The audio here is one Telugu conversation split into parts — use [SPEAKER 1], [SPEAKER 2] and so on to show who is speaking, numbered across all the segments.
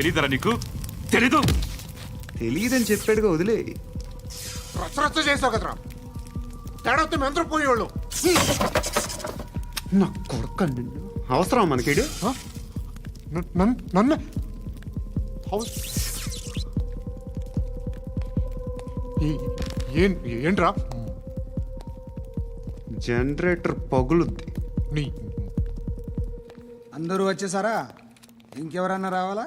[SPEAKER 1] తెలీదరా నీకు? తెలీదు.
[SPEAKER 2] తెలియదని చెప్పాడుగా వదిలే.
[SPEAKER 3] రచ్చ రచ్చ చేసావు కదరా. తేడా మెంతరం పోయేవాళ్ళు
[SPEAKER 2] నా కొడుక నిన్ను. అవసరం మనకిడు?
[SPEAKER 3] నన్ను ఏంట్రా?
[SPEAKER 2] జనరేటర్ పగులుద్ది.
[SPEAKER 3] నీ
[SPEAKER 4] అందరూ వచ్చేసారా? ఇంకెవరన్నా రావాలా?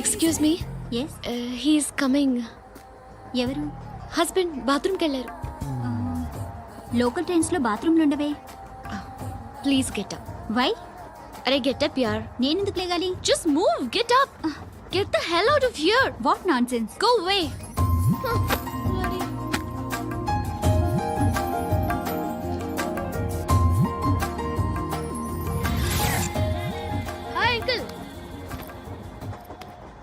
[SPEAKER 5] Excuse me
[SPEAKER 6] yes
[SPEAKER 5] he's coming
[SPEAKER 6] ఎవరు?
[SPEAKER 5] హస్బెండ్ బాత్రూమ్కి వెళ్ళారు.
[SPEAKER 6] లోకల్ ట్రైన్స్లో బాత్రూమ్లు ఉండవే.
[SPEAKER 5] ప్లీజ్ గెట్ అప్
[SPEAKER 6] వై
[SPEAKER 5] అరే గెట్ అప్ యార్
[SPEAKER 6] నేనెందుకు లేగాలి?
[SPEAKER 5] Just move get up get the hell out of here
[SPEAKER 6] what nonsense
[SPEAKER 5] go away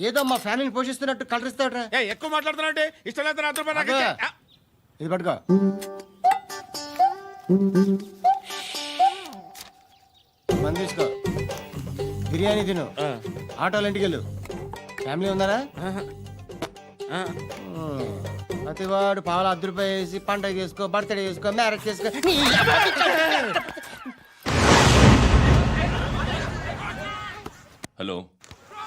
[SPEAKER 7] ఏదో మా ఫ్యామిలీని పోషిస్తున్నట్టు కలరిస్తావుట్రా
[SPEAKER 8] ఏయ్, ఎక్కువ మాట్లాడుతున్నావు అంటే ఇష్టం లేదు రూపాయలు నాకు. ఇచ్చే. ఆ,
[SPEAKER 7] ఇది పట్టుకో. మంది తీసుకో. బిర్యానీ తిను. ఆటోలు ఇంటికి వెళ్ళు. ఫ్యామిలీ ఉన్నారా?
[SPEAKER 8] ఆ.
[SPEAKER 7] ప్రతివాడు పావులు అర్ధ రూపాయి వేసి పండగ చేసుకో బర్త్డే చేసుకో మ్యారేజ్ చేసుకో.
[SPEAKER 9] హలో.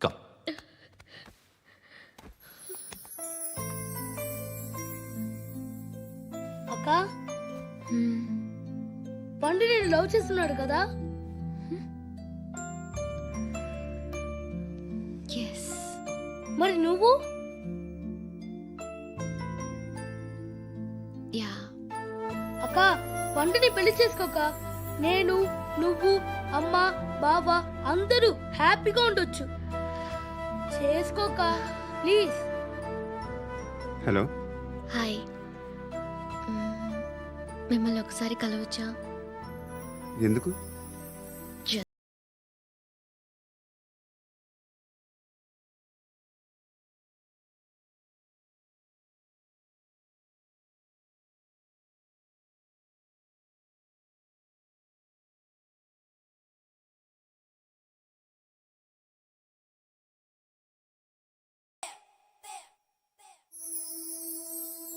[SPEAKER 10] కమ్
[SPEAKER 11] అక్క? పండు నేను లవ్ చేస్తున్నాడు కదా? మరి నువ్వు?
[SPEAKER 5] యా
[SPEAKER 11] అక్క పండుని పెళ్ళి చేసుకోక నేను నువ్వు అమ్మ బావ అందరూ హ్యాపీగా ఉండొచ్చు. చేసుకోక ప్లీజ్.
[SPEAKER 2] హలో.
[SPEAKER 5] హాయ్. మ్మ్. మిమ్మల్ని ఒకసారి కలవచ్చా?
[SPEAKER 2] ఎందుకు?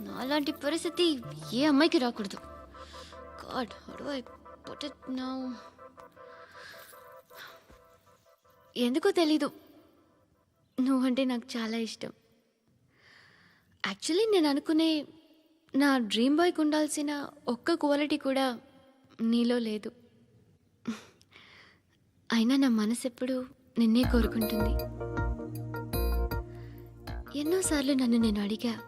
[SPEAKER 5] నాలాంటి పరిస్థితి ఏ అమ్మాయికి రాకూడదు. God how I put it now. ఎందుకో తెలీదు. నువ్వంటే నాకు చాలా ఇష్టం. యాక్చువల్లీ నేను అనుకునే నా డ్రీమ్ బాయ్కి ఉండాల్సిన ఒక్క క్వాలిటీ కూడా నీలో లేదు. అయినా నా మనసు ఎప్పుడు నిన్నే కోరుకుంటుంది. ఎన్నోసార్లు నన్ను నేను అడిగా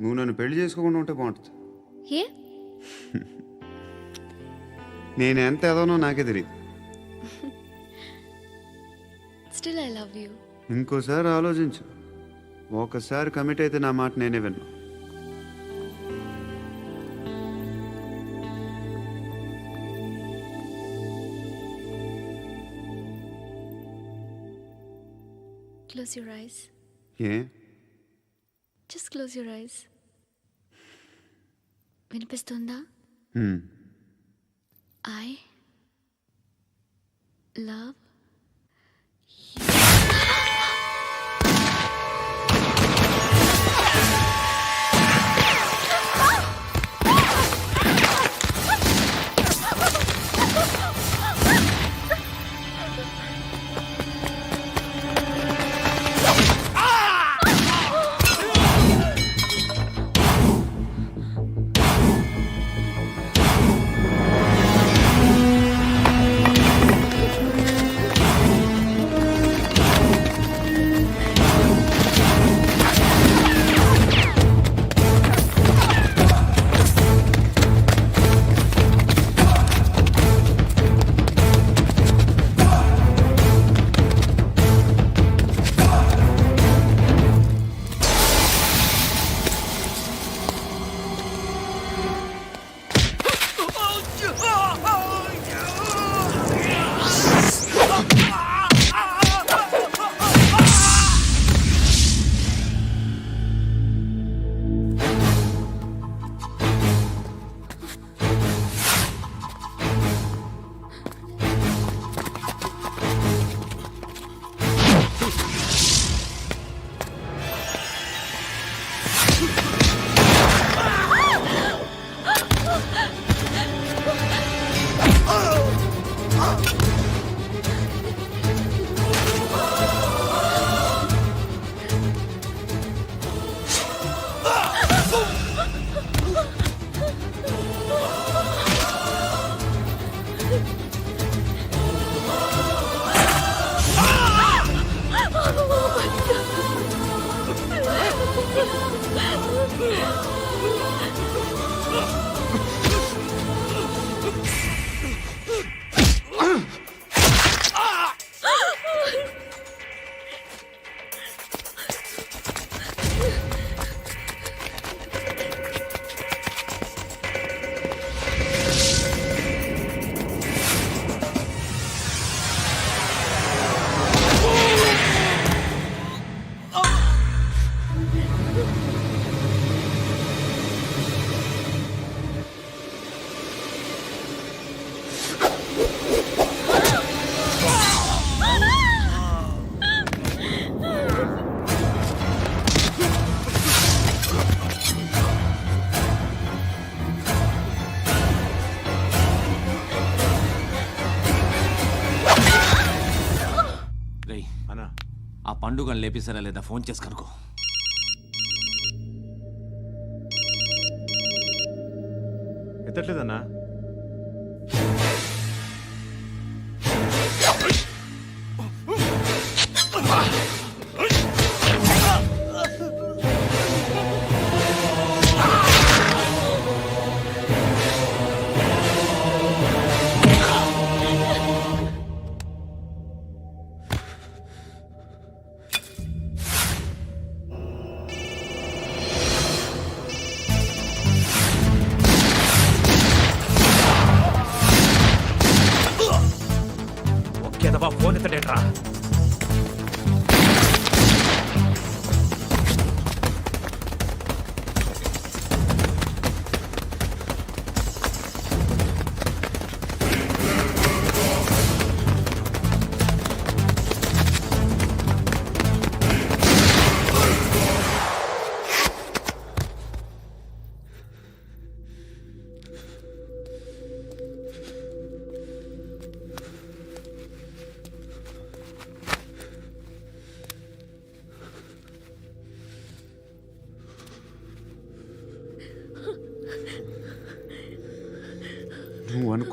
[SPEAKER 2] నువ్వు నన్ను పెళ్ళి చేసుకోకుండా ఉంటే బాగుంటుంది.
[SPEAKER 5] ఏ?
[SPEAKER 2] నేను ఎంత ఎదవనో నాకే తెలియదు
[SPEAKER 5] స్టిల్ ఐ లవ్ యూ
[SPEAKER 2] ఇంకోసారి ఆలోచించు. ఒకసారి కమిట్ అయితే నా మాట నేనే విన్నా.
[SPEAKER 5] క్లోజ్ యువర్ ఐస్
[SPEAKER 2] ఏ?
[SPEAKER 5] జస్ట్ క్లోజ్ యువర్ ఐస్ వినిపిస్తుందా. ఐ లవ్
[SPEAKER 12] ఆ పండుగను లేదా ఫోన్ చేసి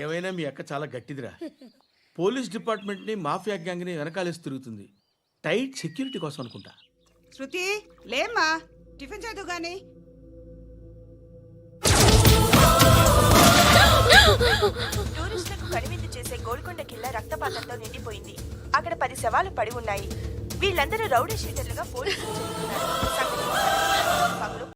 [SPEAKER 8] ఏమైనా మీ అక్క చాలా గట్టిదిరా. పోలీస్ డిపార్ట్మెంట్ని మాఫియా గ్యాంగ్ని వెనకాలేసి తిరుగుతుంది. టైట్ సెక్యూరిటీ కోసం అనుకుంటా.
[SPEAKER 13] శృతి లేమ్మా. టిఫిన్ చదువు గాని.
[SPEAKER 14] టూరిస్టులకు కనువిందు చేసే గోల్కొండ కిల్లా రక్తపాతంతో నిండిపోయింది. అక్కడ పది శవాలు పడి ఉన్నాయి. వీళ్ళందరూ రౌడీ షీటర్లుగా పోలీసులు